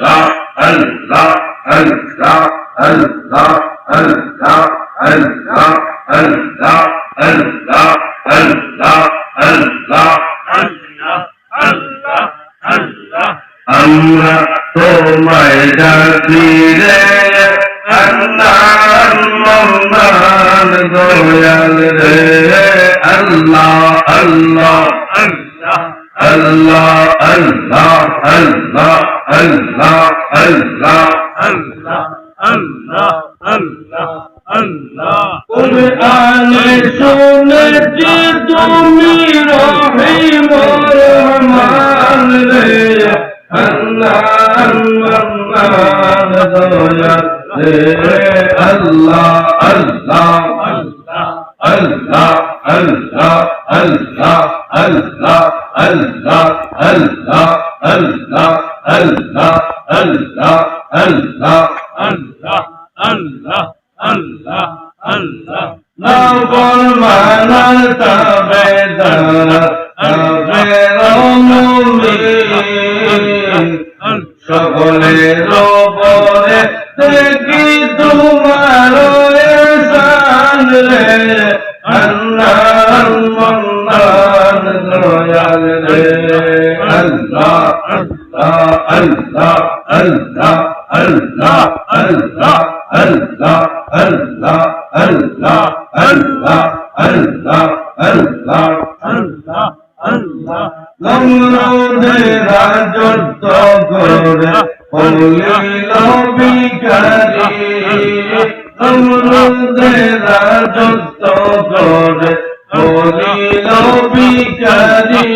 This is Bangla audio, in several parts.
আল্লাহ আল্লাহ আল্লাহ আল্লাহ আল্লাহ আল্লাহ আল্লাহ আল্লাহ আল্লাহ আল্লাহ আল্লাহ আল্লাহ আমরা তোমায় ডাকি রে আল্লাহ মন্দান দয়াল রে আল্লাহ আল্লাহ আল্লাহ আল্লাহ আল্লাহ আল্লাহ আল্লাহ আল্লাহ। আল্লাহ আল্লাহ আল্লাহ আল্লাহ কুরআনে শুনেছি তুমি রহিম আল্লাহ আল্লাহ আল্লাহ আল্লাহ আল্লাহ আল্লাহ আল্লাহ। না বল মানা তবে দারা তবে রমুমিন সকলের বলে দেখি তোমার এসান রে। আল্লাহ মন্দান দয়াল রে। আল্লাহ আল্লাহ আল্লাহ আল্লাহ আল্লাহ আল্লাহ আল্লাহ আল্লাহ আল্লাহ আল্লাহ আল্লাহ আল্লাহ আল্লাহ আল্লাহ নমরুদের রাজত্ব করে হলিল বিকারি নমরুদের রাজত্ব করে হলিল বিকারি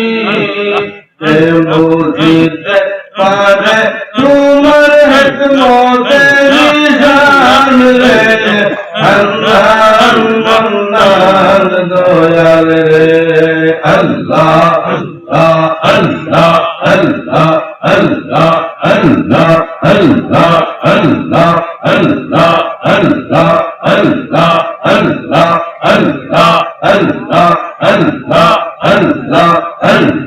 পারে তোমার হিকমতের নিশান রে আল্লাহ মন্দার দয়াল রে আল্লাহ আল্লাহ আল্লাহ আল্লাহ আল্লাহ আল্লাহ আল্লাহ আল্লাহ আল্লাহ আল্লাহ আল্লাহ আল্লাহ আল্লাহ আল্লাহ আল্লাহ আল্লাহ আল্লাহ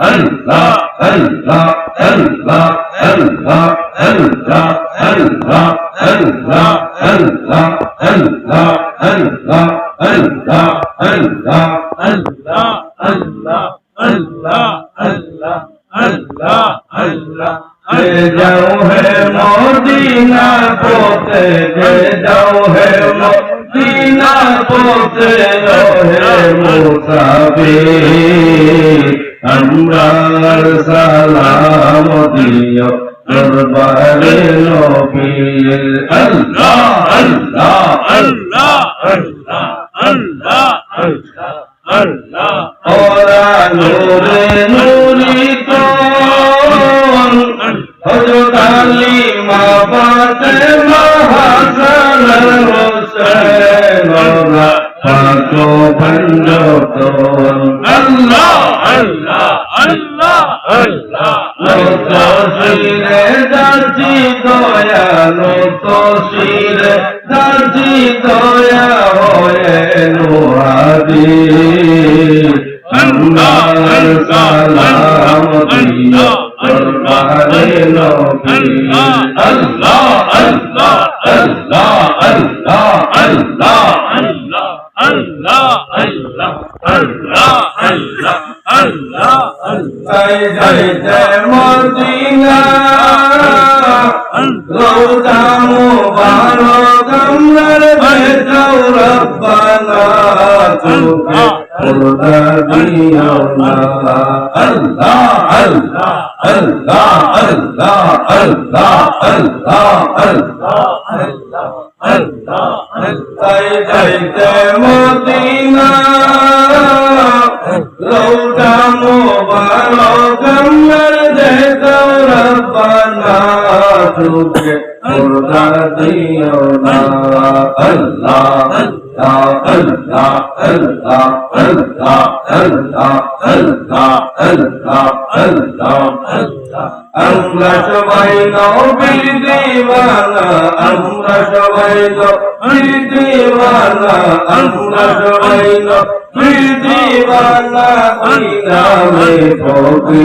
আল্লাহ আল্লাহ আল্লাহ আল্লাহ আল্লাহ আল্লাহ আল্লাহ আল্লাহ আল্লাহ আল্লাহ আল্লাহ আল্লাহ আল্লাহ আল্লাহ আল্লাহ আল্লাহ আল্লাহ আল্লাহ যাও হে মদিনা পোতে যাও হে মদিনা পোতে হে মুসাফির আমরার সালাম দিও দরবারে নবীর আল্লাহ আল্লাহ আল্লাহ আল্লাহ আল্লাহ আল্লাহ আল্লাহ ওরা নূরে নূরিত হযরত আলী মা ফাতেমা হাসান হোসেন ওরা পাঁচ আল্লাহ আল্লাহ আল্লাহ শিরে দার্জি দয়া নত শিরে দার্জি দয়া হয়ে নুহাদি আল্লাহ সালাম দিও দরবারে নবী আল্লাহ আল্লাহ আল্লাহ আল্লাহ আল্লাহ আল্লাহ আল্লাহ আল্লাহ আল্লাহ আল্লাহ জয় জয় জয় মদিনা। রোজা মুবারক আমরার ভেজাও রব্বানা তুমি খুদা দিও না। আল্লাহ আল্লাহ আল্লাহ আল্লাহ আল্লাহ আল্লাহ আল্লাহ আল্লাহ। তাই যাইতে মদিনা। লৌটা মোবারক আমার দেতো রব্বানা যুগে মুর্দা দিও না। আল্লাহ আমরা সবাই নবীর দেওয়ানা আমরা সবাই নবীর দেওয়ানা আমরা সবাই নবীর দেওয়ানা ওই নামে কবি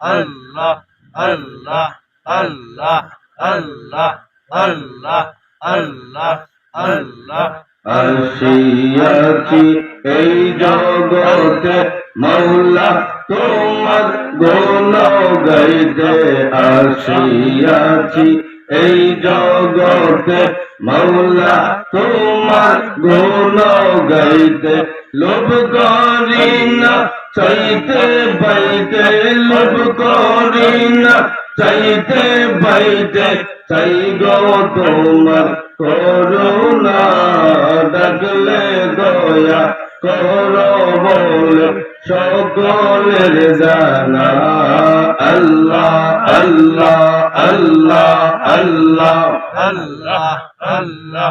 আল্লাহ আল্লাহ আল্লাহ আল্লাহ আল্লাহ আল্লাহ আল্লাহ। আসিয়াছি এই জগতে মৌলা তোমার গুণ গাইতে আসিয়াছি এই জগতে মৌলা তোমার গুণ গাইতে লোভ করি না চাইতে বাইতে লোভ করি না চাইতে বাইতে চাই গো তোমার করুণা ডাকলে দয়া কর বলে সকলের জানা আল্লাহ আল্লাহ আল্লাহ আল্লাহ আল্লাহ আল্লাহ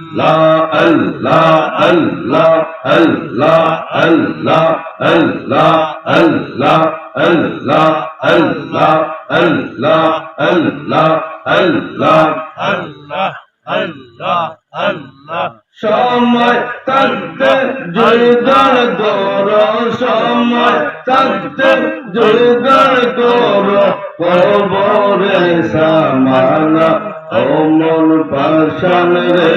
সময় থাকতে জোগাড় কর সময় থাকতে জোগাড় কর কবরে সামানা ও মন পাশান রে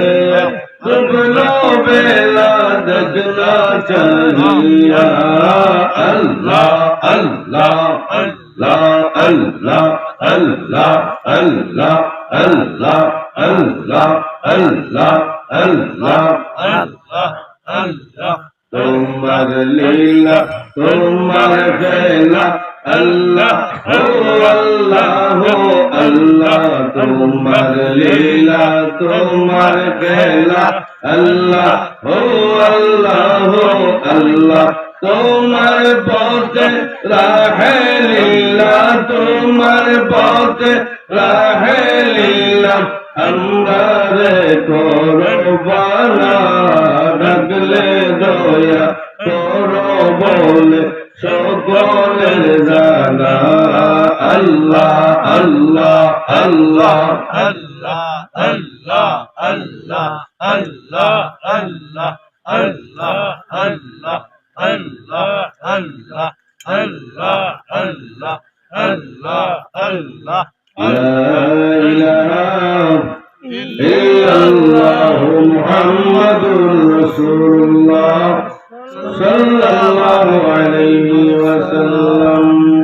শুকনো বেলা দেখনা চাহিয়া আল্লাহ আল্লাহ আল্লাহ আল্লাহ আল্লাহ আল্লাহ আল্লাহ আল্লাহ আল্লাহ আল্লাহ আল্লাহ আল্লাহ তোমার লীলা তোমার খেলা আল্লাহ ও আল্লাহ আল্লাহ তোমার লীলা, তোমার খেলা আল্লাহ, ও আল্লাহ আল্লাহ, তোমার পথে রাহে লীলা, তোমার পথে রাহে লীলা। আমরা রে করবানা, ডাকলে দয়া করো বলে সকলের Allah, Allah, Allah, Allah, Allah, Allah, Allah, Allah. لا إله إلا الله محمد رسول الله صلى الله عليه وسلم